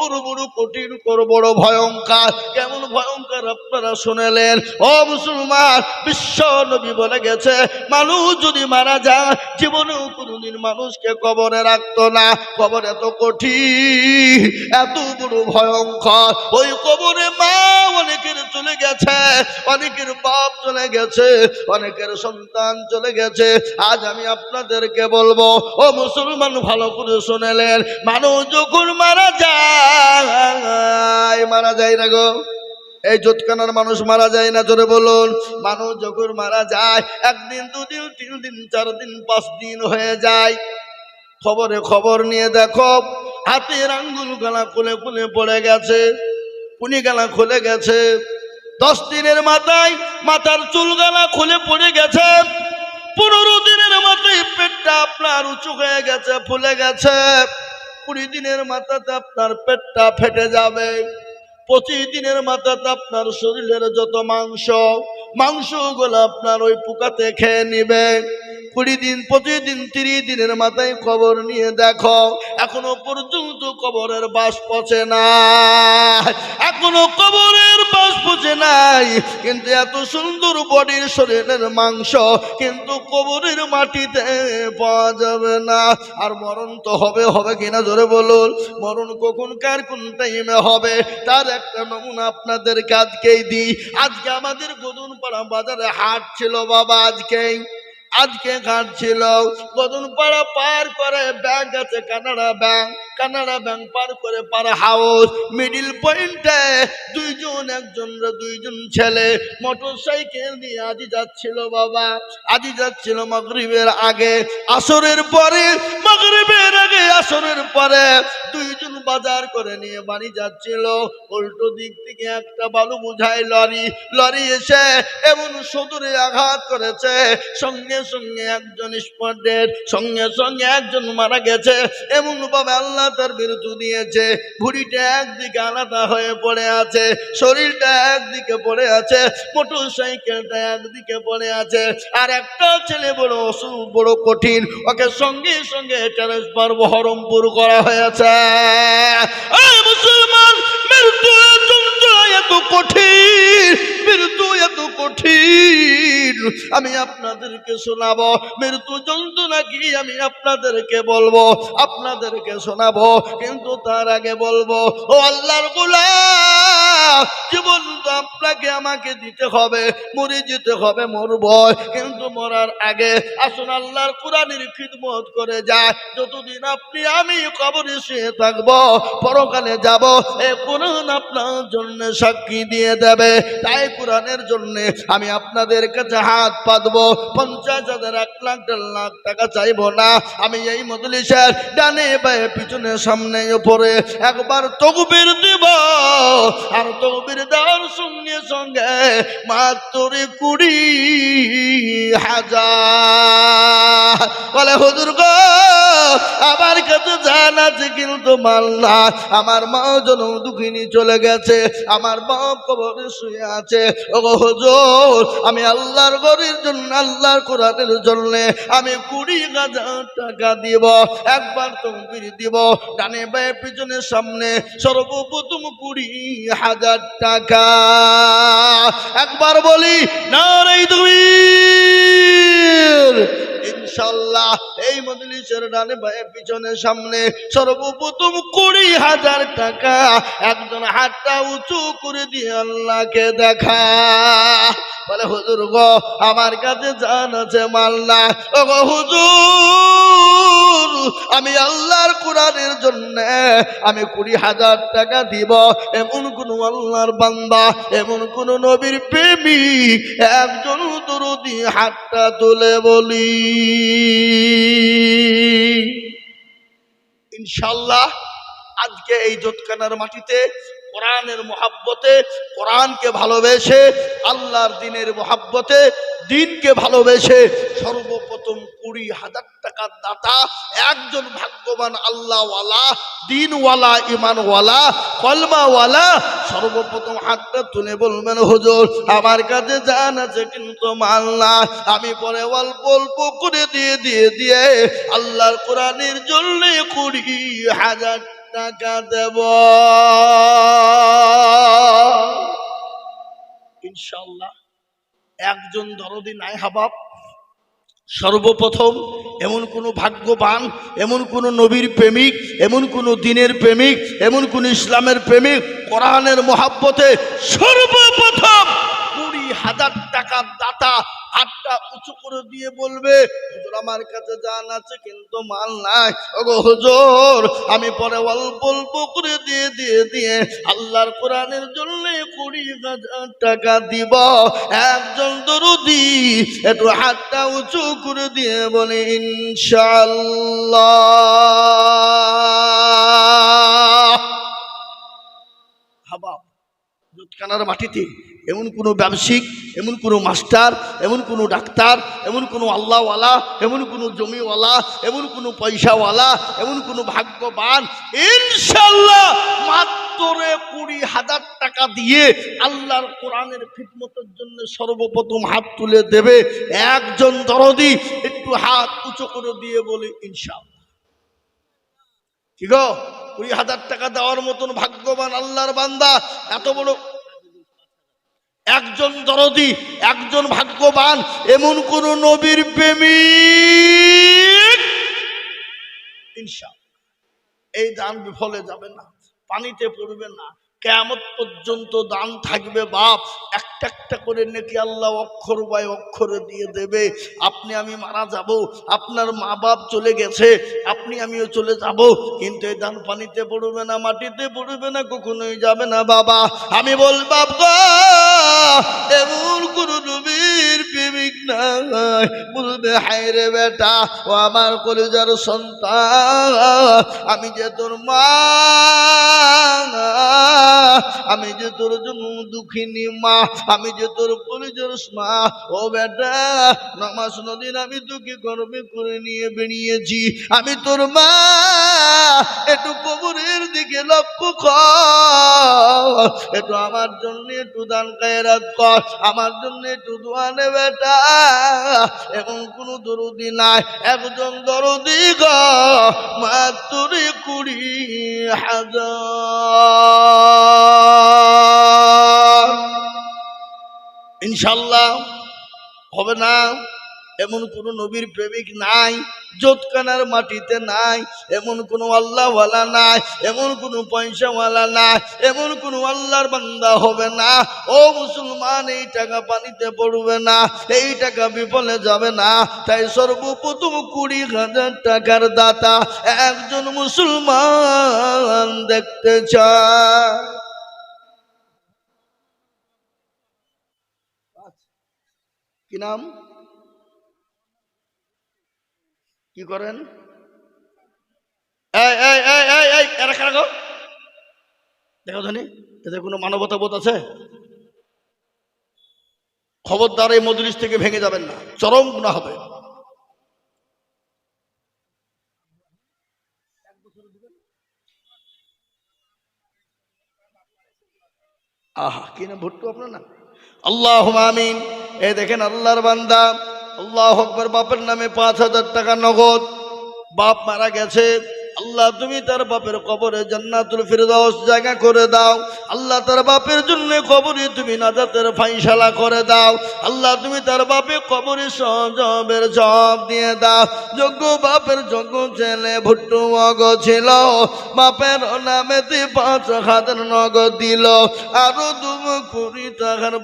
বড় বড় কঠিন কর, বড় ভয়ঙ্কর। কেমন ভয়ঙ্কর আপনারা শুনেলেন? ও মুসলমান, বিশ্ব নবী বলে গেছে, মানুষ যদি মারা যায়, জীবনেও কোনোদিন মানুষকে কবরে রাখতো না। কবর এত কঠিন, এত বড় ভয়ঙ্কর। ওই কবরে মা অনেকের চলে গেছে, অনেকের বাপ চলে গেছে, অনেকের সন্তান চলে গেছে। আজ আমি আপনাদেরকে বলব, ও মুসলমান, ভালো করে শুনেলেন, মানুষ যখন মারা যায় মারা যায় না গো। এই জোটকানার মানুষ মারা যায় না, জোরে বলুন। মানুষ যখন মারা যায়, একদিন, দুদিন, তিন দিন, চার দিন, পাঁচ দিন হয়ে যায়। খবরে খবর নিয়ে দেখো, হাতের আঙ্গুল গালা খুলে খুলে পড়ে গেছে কুনি গালা খুলে গেছে। দশ দিনের মাথায় মাথার চুল গালা খুলে পড়ে গেছে, পনেরো দিনের মাথায় পেটটা আপনার উঁচু হয়ে গেছে, ফুলে গেছে। কুড়ি দিনের মাথাতে আপনার পেটটা ফেটে যাবে। পঁচিশ দিনের মাথাতে আপনার শরীরের যত মাংস মাংসগুলো আপনার ওই পোকাতে খেয়ে নিবে। কুড়ি দিন, পঁচিশ দিন, তিরিশ দিনের মাথায় খবর নিয়ে দেখো, এখনও পর্যন্ত কবরের বাস পচে না এখনও কবরের বাস পচে নাই। কিন্তু এত সুন্দর বডির শরীরের মাংস কিন্তু কবরের মাটিতে পাওয়া যাবে না। আর মরণ তো হবে হবে কিনা জোরে বলুন। মরণ কখন, কার কোন টাইমে হবে? তার একটা নমুনা আপনাদেরকে আজকেই দিই। আজকে আমাদের গদুন পাড়া বাজারে হাট ছিল বাবা, আজকেই। আজকে ঘাট ছিল। কদন পাড়া পার করে ব্যাংক আছে, কানাডা ব্যাংক কানাডা ব্যাংক পার করে পাড়া হাউস মিডিল পয়েন্টে দুইজন একজন দুইজন ছেলে। মোটর সাইকেল নিয়ে আজি যাচ্ছিল বাবা। আজি যাচ্ছিল মগরিবের আগে। আসরের পরে, মাগরিবের আগে আসরের পরে দুইজন বাজার করে নিয়ে বাড়ি যাচ্ছিল। উল্টো দিক থেকে একটা বালু বুঝাই লরি। লরি এসে এমন সদরে আঘাত করেছে। সঙ্গে সঙ্গে একজন স্পটের, সঙ্গে সঙ্গে একজন মারা গেছে। এমন ভাবে আল্লাহ তার বিরুদ্ধে দিয়েছে। ভুড়িটা একদিকে আলাদা হয়ে পড়ে আছে, শরীরটা একদিকে পড়ে আছে মোটর সাইকেলটা একদিকে পড়ে আছে। আর একটা ছেলে বড় অসুখ, বড় কঠিন, ওকে সঙ্গে সঙ্গে ট্রান্সফার বহরমপুর করা হয়েছে। মুসলমান মৃত্যু এত কঠিন, মৃত্যু এত কঠিন। আমি আপনাদেরকে শোনাবো, মৃত্যু যন্ত্রণা কি আমি আপনাদেরকে বলব, আপনাদেরকে শোনাবো, কিন্তু তার আগে বলব, ও আল্লাহর গোলাম! আপনাকে আমাকে দিতে হবে, মরে যেতে হবে মরব কিন্তু মরার আগে আসুন আল্লাহর কোরআনের খিদমত করে যায় যতদিন আপনি আমি কবরে শুয়ে থাকব, পরকালে যাব, এ কোরআন আপনার জন্য সাক্ষী দিয়ে দেবে। তাই কোরআনের জন্য আমি আপনাদের কাছে হাত পাতবো। পঞ্চাশ হাজার এক লাখ, দেড় লাখ টাকা চাইব না। আমি এই মজলিসের ডানে বায়ে পিছনে সামনে উপরে একবার তকবির দিব। আর তকবির দেওয়ার সঙ্গে সঙ্গে মাত্র কুড়ি হাজার। বলে, হুজুর গো, আমার কাছে জান আছে, কিন্তু মাল না। আমার মা জন দুঃখিনী চলে গেছে, আমার বাপ কবরে শুয়ে আছে। ও হুজুর, আমি আল্লাহর গরির জন্য, আল্লাহর কোরআনের জন্য আমি কুড়ি হাজার টাকা দিব। একবার তকবির দিব, ডানে বায়ে পিছনে সামনে সর্বপ্রথম কুড়ি হাজার টাকা। একবার বলি না রে তুমি ইনশাল্লাহ এই মজলিসের ডানে বায়ে পিছনে সামনে সর্বপ্রথম কুড়ি হাজার টাকা একজন হাতটা উঁচু করে দিয়ে আল্লাহকে দেখা। বলে, হুজুর গো, আমার কাছে জান আছে মাল্লা ও গো হুজুর আমি আল্লাহর কোরআনের জন্য আমি কুড়ি হাজার টাকা দিব। এমন কোন আল্লাহর বান্দা, এমন কোন নবীর প্রেমী, একজন দরদি হাতটা তুলে বলি। ইনশাল্লাহ আজকে এই জোতকানার মাটিতে কোরআনের মহাব্বতে, কোরআনকে ভালোবেসে, আল্লাহর দিনের মহাব্বতে, দিনকে ভালোবেসে সর্বপ্রথম কুড়ি হাজার টাকার দাতা, একজন ভাগ্যবান আল্লাহওয়ালা, দিনওয়ালা ইমানওয়ালা কলমাওয়ালা, সর্বপ্রথম হাতটা তুলে বলবেন, হুজুর, আমার কাছে জান আছে কিন্তু মাল্লা আমি পরে অল্প অল্প করে দিয়ে দিয়ে দিয়ে, আল্লাহর কোরআনের জন্য কুড়ি হাজার টাকা দেব ইনশাল্লাহ একজন দরদি নাই হাবাব। সর্বপ্রথম এমন কোন ভাগ্যবান, এমন কোন নবীর প্রেমিক, এমন কোন দিনের প্রেমিক, এমন কোন ইসলামের প্রেমিক কোরআনের মহাব্বতে সর্বপ্রথম কুড়ি হাজার টাকার দাতা হাতটা উঁচু করে দিয়ে বলবে, হুজুর, আমার কাছে জান আছে, কিন্তু মাল নাই। ওগো হুজুর, আমি পরে অল্প অল্প করে দিয়ে দিয়ে দিয়ে আল্লাহর কোরআনের জন্য কুড়ি হাজার টাকা দিব। একজন দরুদি একটু হাতটা উঁচু করে দিয়ে বলে ইনশাল্লাহ হাবাব দুধখানার মাটিতে এমন কোনো ব্যবসায়িক, এমন কোনো মাস্টার, এমন কোনো ডাক্তার, এমন কোনো আল্লাহওয়ালা, এমন কোনো জমিওয়ালা, এমন কোনো পয়সাওয়ালা, এমন কোনো ভাগ্যবান ইনশাল্লাহ মাত্র কুড়ি হাজার টাকা দিয়ে আল্লাহর কোরআনের ফিটমতের জন্য সর্বপ্রথম হাত তুলে দেবে একজন দরদি, একটু হাত উঁচু করে দিয়ে বলে ইনশাল্লাহ কি গো? কুড়ি হাজার টাকা দেওয়ার মতন ভাগ্যবান আল্লাহর বান্দা, এত বড় একজন দরদি, একজন ভাগ্যবান, এমন কোন নবীর প্রেমিক? ইনশা এই দান বিফলে যাবে না, পানিতে পড়বে না। কেমত পর্যন্ত দান থাকবে বাপ। একটা একটা করে নেকি আল্লাহ অক্ষর বাই অক্ষরে দিয়ে দেবে। আপনি আমি মারা যাব, আপনার মা বাপ চলে গেছে, আপনি আমিও চলে যাব। কিন্তু এই দান পানিতে পড়বে না, মাটিতে পড়বে না, কখনোই যাবে না বাবা। আমি বল বাবা এমন কোন নবীর প্রেমিক বলবে, হায় রে বেটা, ও আমার কলেজার সন্তান। আমি যে তোর মা আমি যে তোর জন্য দুঃখিনী মা, আমি যে তোর কলেজার মা ও বেটা, নামাজ নদীর আমি তোকে গর্বে করে নিয়ে বেরিয়েছি আমি তোর মা, একটু কবরের দিকে লক্ষ্য কর, একটু আমার জন্য একটু দান কায়রাত কর, আমার জন্য একটু দোয়া নে বেটা, এবং কোনো দরদি নাই, একজন দরদি গ, মাত্র কুড়ি হাজার। ইনশাল্লাহ হবে না। এমন কোন নবীর প্রেমিক নাই জোতকানার মাটিতে নাই, এমন কোনো আল্লাহওয়ালা নাই, এমন কোনো পয়সাওয়ালা নাই, এমন কোনো আল্লাহর বান্দা হবে না। ও মুসলমান, এই টাকা পানিতে পড়বে না, এই টাকা বিফলে যাবে না। তাই সর্বপ্রথম কুড়ি হাজার টাকার দাতা একজন মুসলমান দেখতে চায়। কি নাম? কি করেন? এরা দেখো ধনী, এদের কোনো মানবতা বোধ আছে? খবরদার এই মজলিস থেকে ভেঙে যাবেন না, চরম গুণা হবে। আহা, কি না ভুট্টু আপনার না? আল্লাহ আমিন। এ দেখেন আল্লাহর বান্দা। আল্লাহ বাপের নামে পাঁচ হাজার টাকা নগদ। বাপ মারা গেছে আল্লাহ, তুমি তার বাপের কবরে জান্নাতুল ফিরদাউস জায়গা করে দাও। আল্লাহ তার বাপের জন্য কবরে তুমি নাজাতের ফাইসালা করে দাও। আল্লাহ, তুমি তার বাপে কবরে সজবের জব দিয়ে দাও। যোগ্য বাপের যোগ্য ছেলে ভুট্টু মগ ছিল, বাপের নামে নামেতে পাঁচ হাজার নগদ দিল। আরও দুম কুড়ি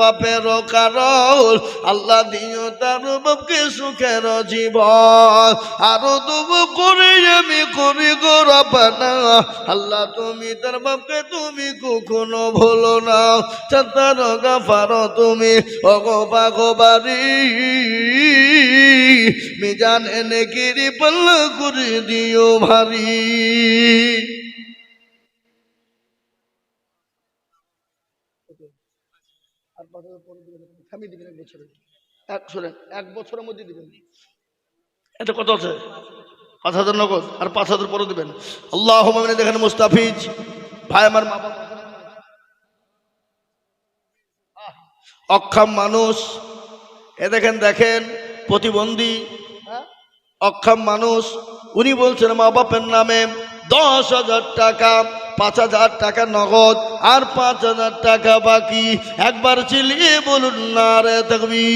বাপের কারণ, আল্লাহ দিও তার বাপকে সুখের জীবন। আরও দুম করে আমি করি গো রবানা আল্লাহ তুমি তার বাপকে তুমি কখনো ভুলো না। চাতার গাফার তুমি অগপা গোবারি মিজান এনে গিরি পাল্ল করে দিও ভারী। থামিয়ে দিবেন এক বছরে এক শোনেন এক বছরের মধ্যে দিবেন। এটা কত আছে? পাঁচ হাজার নগদ আর পাঁচ হাজার পরে দেবেন। আল্লাহ মামিনে দেখেন মুস্তাফিজ ভাই আমার মা বাবা অক্ষম মানুষ। এ দেখেন দেখেন প্রতিবন্ধী। হ্যাঁ? অক্ষম মানুষ। উনি বলছেন মা বাপের নামে দশ হাজার টাকা পাঁচ হাজার টাকা নগদ আর পাঁচ হাজার টাকা বাকি। একবার চিলিয়ে বলুন না রে তকবীর।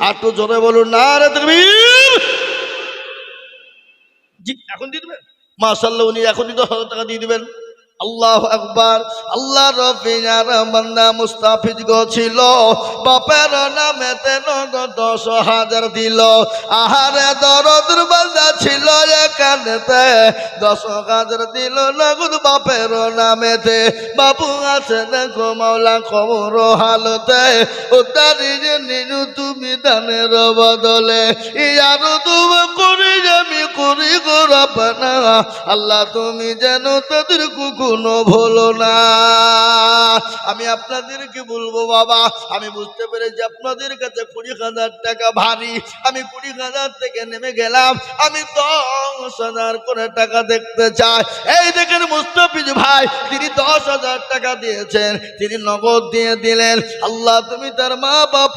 আর তো জোরে বলুন না রে তকবীর। এখন দিয়ে দেবেন? মাশাল্লাহ উনি এখনই দশ হাজার টাকা দিয়ে দিবেন। আল্লাহ আকবার, আল্লাহ রফিয়ার বান্দা মুস্তাফিজ গো ছিল। বাপের নামে তেন দশ হাজার দিল। আহারে দরদুর বান্দা ছিল এখানেতে। দশ হাজার দিল নগদ বাপের নামেতে। বাবু আছে দেখো মাওলা খবর হালতে। তারি যে নিনু তুমি দানের বদলে। ইয়ারো তুমি করি আমি করি গো রব্বানা আল্লাহ তুমি যেন তাদের কখনো ভুলো না। আমি আপনাদেরকে বলব বাবা, আমি বুঝতে পেরেছি আপনাদের কাছে কুড়ি হাজার টাকা ভারী। আমি কুড়ি হাজার থেকে নেমে গেলাম, আমি দশ হাজার করে টাকা দেখতে চাই। এই দেখেন মুস্তাফিজ ভাই, তিনি দশ হাজার টাকা দিয়েছেন, তিনি নগদ দিয়ে দিলেন। আল্লাহ, তুমি তার মা বাপ